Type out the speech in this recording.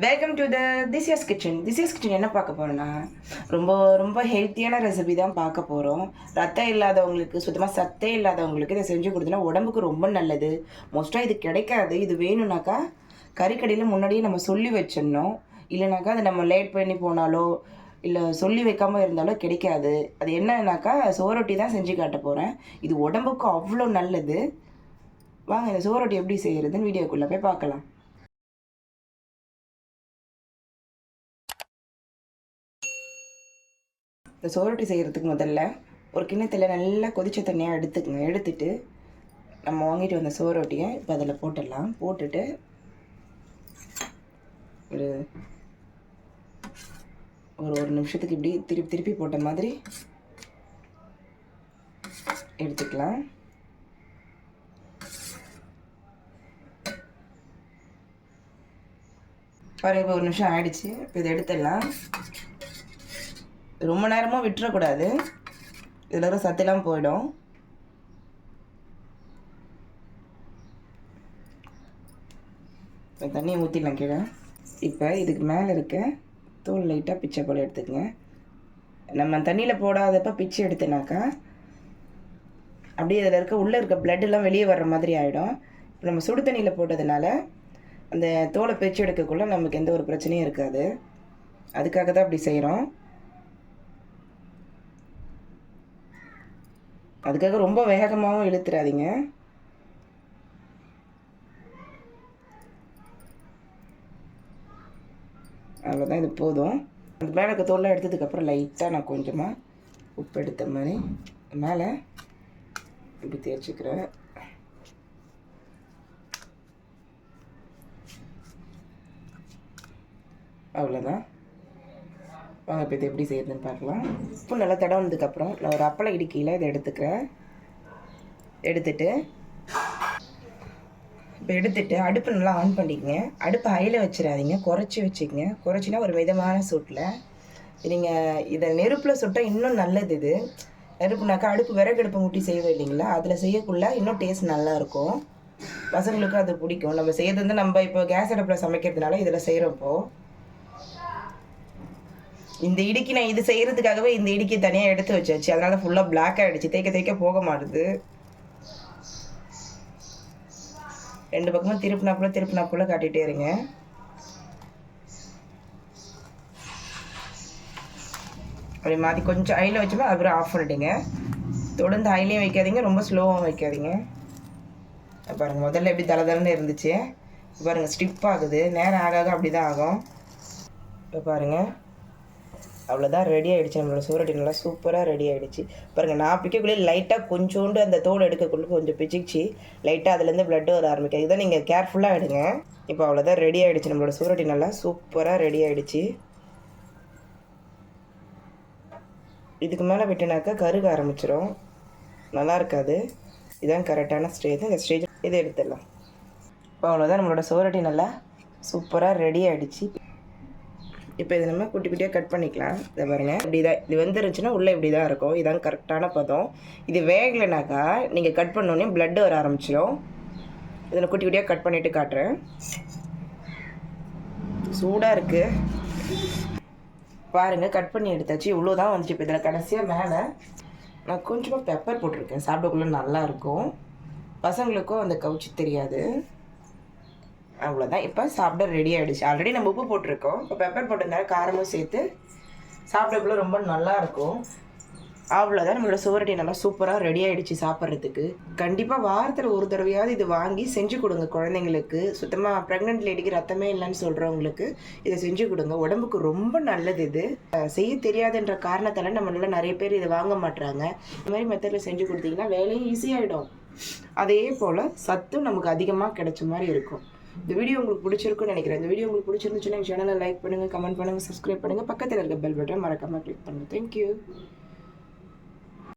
Welcome to the Theseus kitchen Theseus kitchen என்ன பார்க்க போகிறோன்னா ரொம்ப ரொம்ப ஹெல்த்தியான ரெசிபி தான் பார்க்க போகிறோம் ரத்தம் இல்லாதவங்களுக்கு சுத்தமாக சத்தே இல்லாதவங்களுக்கு இதை செஞ்சு கொடுத்தனா உடம்புக்கு ரொம்ப நல்லது. மோஸ்ட்டாக இது கிடைக்காது. இது வேணும்னாக்கா கறிக்கடையில் முன்னாடியே நம்ம சொல்லி வச்சிடணும். இல்லைனாக்கா அதை நம்ம லேட் பண்ணி போனாலோ இல்லை சொல்லி வைக்காமல் இருந்தாலும் கிடைக்காது. அது என்னன்னாக்கா சோரொட்டி தான் செஞ்சு காட்ட போகிறேன் இது உடம்புக்கு அவ்வளோ நல்லது. வாங்க இந்த சோரொட்டி எப்படி செய்கிறதுன்னு வீடியோக்குள்ளே போய் பார்க்கலாம். இந்த சோரொட்டி செய்கிறதுக்கு முதல்ல ஒரு கிண்ணத்தில் நல்லா கொதிச்ச தண்ணியாக எடுத்துக்கங்க. எடுத்துட்டு நம்ம வாங்கிட்டு வந்த சோரொட்டியை இப்போ அதில் போட்டுடலாம். போட்டுட்டு ஒரு ஒரு ஒரு நிமிஷத்துக்கு இப்படி திருப்பி திருப்பி போட்ட மாதிரி எடுத்துக்கலாம். பாருங்க இப்போ ஒரு நிமிஷம் ஆயிடுச்சு. இப்போ இதை எடுத்துடலாம். ரொம்ப நேரமும் விட்டுறக்கூடாது. இதில் இருக்கிற சத்தெல்லாம் போயிடும். இப்போ தண்ணியை ஊற்றிடலாம் கீழே. இப்போ இதுக்கு மேலே இருக்க தோல் லைட்டாக பிச்சை போல் எடுத்துக்கங்க. நம்ம தண்ணியில் போடாதப்ப பிச்சை எடுத்தனாக்கா அப்படியே இதில் இருக்க உள்ளே இருக்க பிளட்டெல்லாம் வெளியே வர்ற மாதிரி ஆகிடும் இப்போ நம்ம சுடு தண்ணியில் போட்டதுனால அந்த தோலை பிச்சு எடுக்கக்குள்ளே நமக்கு எந்த ஒரு பிரச்சனையும் இருக்காது. அதுக்காக தான் அப்படி செய்கிறோம் அதுக்காக ரொம்ப வேகமாகவும் இழுத்துறாதீங்க. அவ்வளோதான் இது போதும். அந்த மேலே இருக்க தோல்லாம் எடுத்ததுக்கப்புறம் லைட்டாக நான் கொஞ்சமாக உப்பு எடுத்த மாதிரி மேலே இப்படி தேய்ச்சிக்கிறேன். அவ்வளோதான் வாங்க இப்போ இது எப்படி செய்யறதுன்னு பார்க்கலாம் உப்பு நல்லா தடவுனதுக்கப்புறம் நான் ஒரு அப்பளை இடுக்கியில் இதை எடுத்துக்கிறேன். எடுத்துட்டு இப்போ எடுத்துட்டு அடுப்பு நல்லா ஆன் பண்ணிக்கங்க. அடுப்பு ஹையில் வச்சிடாதீங்க. குறைச்சி வச்சுக்கங்க. குறைச்சினா ஒரு மிதமான சூட்டில். நீங்கள் இதை நெருப்பில் சுட்டால் இன்னும் நல்லது இது. நெருப்புனாக்கா அடுப்பு விறகு அடுப்பு முட்டி செய்வோம் இல்லைங்களா? அதில் செய்யக்குள்ள இன்னும் டேஸ்ட் நல்லாயிருக்கும் பசங்களுக்கும் அது பிடிக்கும். நம்ம செய்யறது வந்து நம்ம இப்போ கேஸ் அடுப்பில் சமைக்கிறதுனால இதில் செய்கிறப்போ இந்த இடுக்கி நான் இது செய்கிறதுக்காகவே இந்த இடுக்கி தனியாக எடுத்து வச்சாச்சு. அதனால ஃபுல்லாக பிளாக் ஆகிடுச்சு தேய்க்க தேய்க்க போக மாட்டுது. ரெண்டு பக்கமும் திருப்பினாப்புல திருப்பினாப்புல காட்டிகிட்டே இருங்க. அப்படி மாற்றி கொஞ்சம் ஹையில் வச்சோமா அப்புறம் ஆஃப் பண்ணிட்டீங்க தொடர்ந்து ஹைலையும் வைக்காதீங்க ரொம்ப ஸ்லோவாகவும் வைக்காதீங்க. பாருங்கள் முதல்ல எப்படி தலை இருந்துச்சு. பாருங்கள் ஸ்டிப் ஆகுது. நேரம் ஆக ஆக அப்படி தான் ஆகும். இப்போ பாருங்கள் அவ்வளோதான் ரெடி ஆகிடுச்சு நம்மளோட சூரட்டி நல்லா சூப்பராக ரெடி ஆகிடுச்சு பாருங்கள் நான் பிக்கக்குள்ளே லைட்டாக கொஞ்சோண்டு அந்த தோல் எடுக்கக்குள்ள கொஞ்சம் பிச்சிச்சு லைட்டாக அதுலேருந்து பிளட்டு வர ஆரம்பிக்கும் இதை நீங்கள் கேர்ஃபுல்லாக எடுங்க. இப்போ அவ்வளோதான் ரெடி ஆகிடுச்சு நம்மளோட சுவரொட்டி நல்லா சூப்பராக ரெடி ஆகிடுச்சு இதுக்கு மேலே விட்டுனாக்கா கருக ஆரம்பிச்சிடும் நல்லா இருக்காது. இதான் கரெக்டான ஸ்டேஜ் இந்த ஸ்டேஜ் இதை எடுத்துடலாம். இப்போ அவ்வளோதான் நம்மளோட சுவரொட்டி நல்லா சூப்பராக ரெடி ஆகிடுச்சு இப்போ இதை நம்ம குட்டி குட்டியாக கட் பண்ணிக்கலாம். இதை பாருங்கள் இப்படி தான் இது வெந்துருச்சுன்னா உள்ளே இப்படி தான் இருக்கும். இதான் கரெக்டான பதம். இது வேகலைனாக்கா நீங்கள் கட் பண்ணோடனே பிளட்டு வர ஆரம்பிச்சிடும் இதில் குட்டி குட்டியாக கட் பண்ணிவிட்டு காட்டுறேன். சூடாக இருக்குது பாருங்கள் கட் பண்ணி எடுத்தாச்சு. இவ்வளோ தான் வந்துச்சு. இப்போ இதில் கடைசியாக மேலே நான் கொஞ்சமாக பெப்பர் போட்டிருக்கேன். சாப்பிடக்குள்ள நல்லாயிருக்கும் பசங்களுக்கும் அந்த கவுச்சி தெரியாது. அவ்வளோதான் இப்போ சாப்பிட ரெடி ஆகிடுச்சு ஆல்ரெடி நம்ம உப்பு போட்டிருக்கோம். இப்போ பெப்பர் போட்டிருந்தால காரமும் சேர்த்து சாப்பிடக்குள்ள ரொம்ப நல்லாயிருக்கும் அவ்வளோதான் நம்மளோட சுவரடி நல்லா சூப்பராக ரெடி ஆகிடுச்சு சாப்பிட்றதுக்கு. கண்டிப்பாக வாரத்தில் ஒரு தடவையாவது இது வாங்கி செஞ்சு கொடுங்க குழந்தைங்களுக்கு. சுத்தமாக ப்ரெக்னென்ட் லேடிக்கு ரத்தமே இல்லைன்னு சொல்கிறவங்களுக்கு இதை செஞ்சு கொடுங்க. உடம்புக்கு ரொம்ப நல்லது இது. செய்ய தெரியாதுன்ற காரணத்தால் நம்மளால நிறைய பேர் இதை வாங்க மாட்டுறாங்க இந்த மாதிரி மெத்தடில் செஞ்சு கொடுத்தீங்கன்னா வேலையும் ஈஸியாகிடும் அதே போல் சத்தும் நமக்கு அதிகமாக கிடைச்ச மாதிரி இருக்கும். இந்த வீடியோ உங்களுக்கு பிடிச்சிருக்குன்னு நினைக்கிறேன். இந்த வீடியோ உங்களுக்கு பிடிச்சிருந்துச்சுன்னா சேனலை லைக் பண்ணுங்கள் கமெண்ட் பண்ணுங்கள் சப்ஸ்கிரைப் பண்ணுங்கள் பக்கத்தில் இருக்க பெல் பட்டன் மறக்காமல் கிளிக் பண்ணுங்கள் தேங்க்யூ